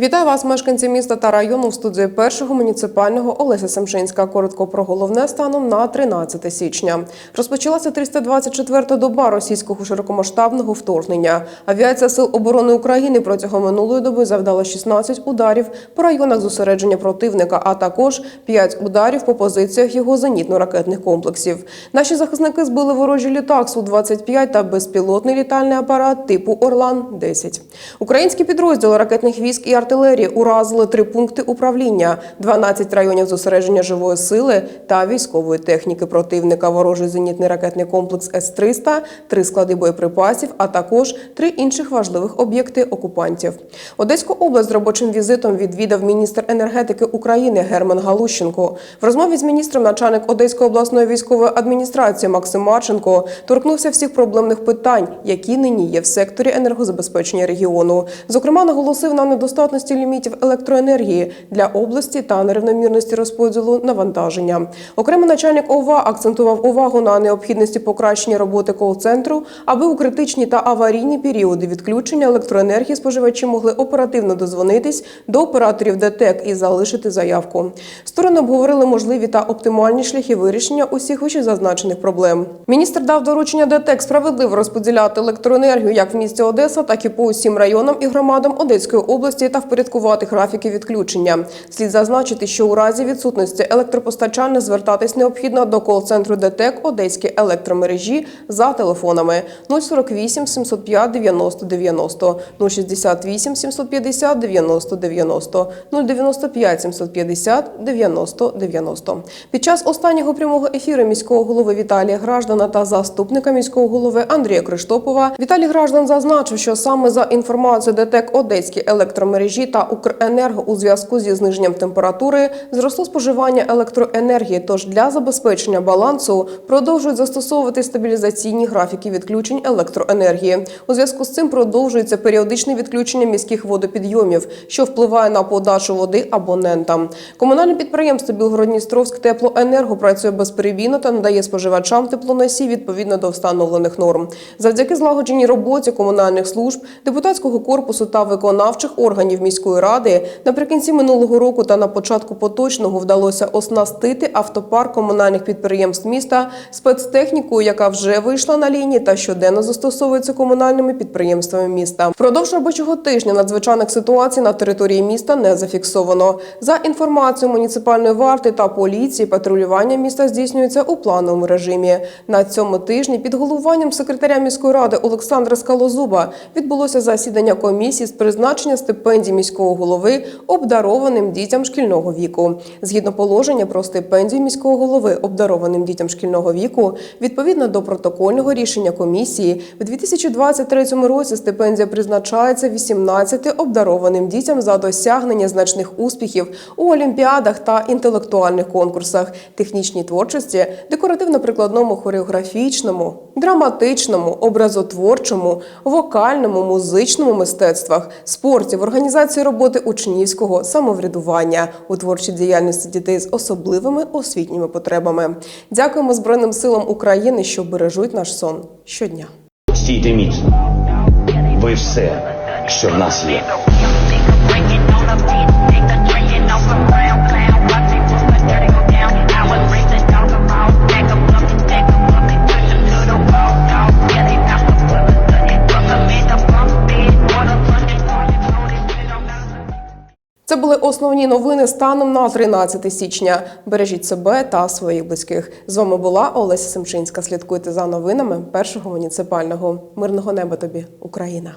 Вітаю вас, мешканці міста та району в студії першого муніципального Олеся Семшинська. Коротко про головне станом на 13 січня. Розпочалася 324-та доба російського широкомасштабного вторгнення. Авіація сил оборони України протягом минулої доби завдала 16 ударів по районах зосередження противника, а також 5 ударів по позиціях його зенітно-ракетних комплексів. Наші захисники збили ворожий літак Су-25 та безпілотний літальний апарат типу Орлан-10. Українські підрозділи ракетних військ і артилерії уразили три пункти управління, 12 районів зосередження живої сили та військової техніки противника, ворожий зенітний ракетний комплекс С-300, три склади боєприпасів, а також три інших важливих об'єкти окупантів. Одеську область з робочим візитом відвідав міністр енергетики України Герман Галущенко. В розмові з міністром начальник Одеської обласної військової адміністрації Максим Марченко торкнувся всіх проблемних питань, які нині є в секторі енергозабезпечення регіону. Зокрема, наголосив на недостатності лімітів електроенергії для області та нерівномірності розподілу навантаження. Окремо начальник ОВА акцентував увагу на необхідності покращення роботи кол-центру, аби у критичні та аварійні періоди відключення електроенергії споживачі могли оперативно дозвонитись до операторів ДТЕК і залишити заявку. Сторони обговорили можливі та оптимальні шляхи вирішення усіх вищезазначених проблем. Міністр дав доручення ДТЕК справедливо розподіляти електроенергію як в місті Одеса, так і по усім районам і громадам Одеської області та впорядкувати графіки відключення. Слід зазначити, що у разі відсутності електропостачання звертатись необхідно до кол-центру ДТЕК Одеські електромережі за телефонами 048 705 90 90, 068 750 90 90, 095 750 90 90. Під час останнього прямого ефіру міського голови Віталія Граждана та заступника міського голови Андрія Криштопова Віталій Граждан зазначив, що саме за інформацією ДТЕК Одеські електромережі та Укренерго у зв'язку зі зниженням температури зросло споживання електроенергії. Тож для забезпечення балансу продовжують застосовувати стабілізаційні графіки відключень електроенергії. У зв'язку з цим продовжується періодичне відключення міських водопідйомів, що впливає на подачу води абонентам. Комунальне підприємство Білгородністровськ теплоенерго працює безперебійно та надає споживачам теплоносій відповідно до встановлених норм. Завдяки злагодженій роботі комунальних служб, депутатського корпусу та виконавчих органів міської ради наприкінці минулого року та на початку поточного вдалося оснастити автопарк комунальних підприємств міста спецтехнікою, яка вже вийшла на лінії та щоденно застосовується комунальними підприємствами міста. Впродовж робочого тижня надзвичайних ситуацій на території міста не зафіксовано. За інформацією муніципальної варти та поліції, патрулювання міста здійснюється у плановому режимі. На цьому тижні під головуванням секретаря міської ради Олександра Скалозуба відбулося засідання комісії з призначення стипендій міського голови обдарованим дітям шкільного віку. Згідно положення про стипендію міського голови обдарованим дітям шкільного віку, відповідно до протокольного рішення комісії, в 2023 році стипендія призначається 18 обдарованим дітям за досягнення значних успіхів у олімпіадах та інтелектуальних конкурсах, технічній творчості, декоративно-прикладному хореографічному, драматичному, образотворчому, вокальному, музичному мистецтвах, спорті, в організації роботи учнівського самоврядування у творчій діяльності дітей з особливими освітніми потребами. Дякуємо Збройним силам України, що бережуть наш сон щодня. Стійте міцно. Ви все, що в нас є. Це були основні новини станом на 13 січня. Бережіть себе та своїх близьких. З вами була Олеся Семчинська. Слідкуйте за новинами першого муніципального мирного неба тобі, Україна.